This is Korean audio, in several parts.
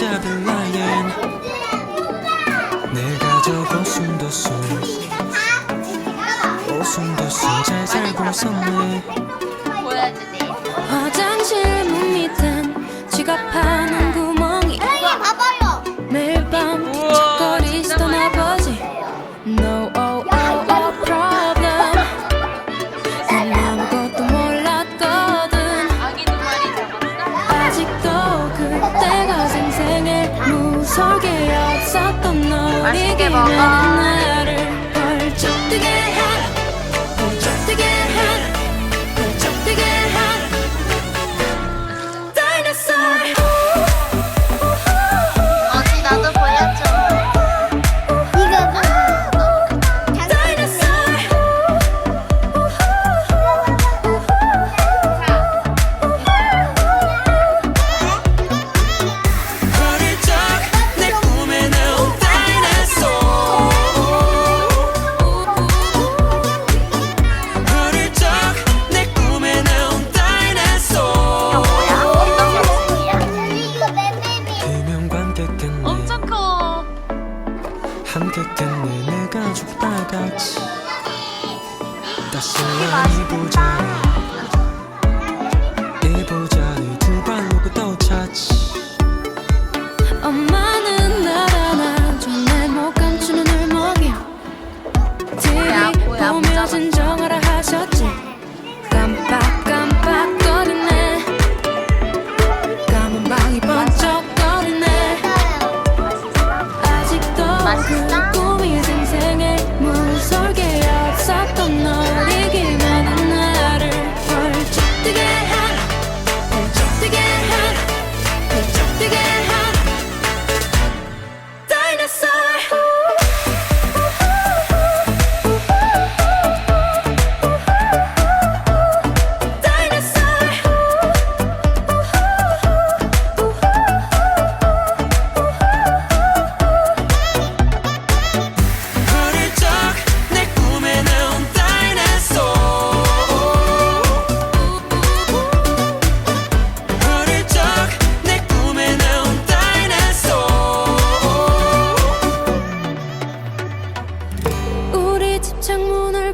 옛날 동네 반자빌라엔 내 가족 오순도순 오순도순 잘 살고 있었네 맛있게 먹어. 따스한 이부자리 이부자리 두 발로 그또 찾지. 엄마는 날 안아줘 내못 감추는 울먹임 뭐야, TV 보며. 진정하라 하셨지. 깜빡깜빡 거리네. 까만 방이 번쩍거리네. 아직도 맛있어? 그 꿈이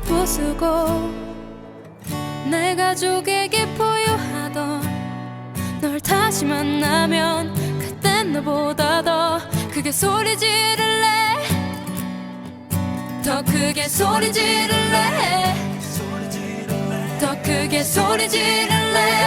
부수고 내 가족에게 보유하던 널 다시 만나면 그땐 너보다 더 크게 소리 지를래? 더 크게 소리 지를래? 더 크게 소리 지를래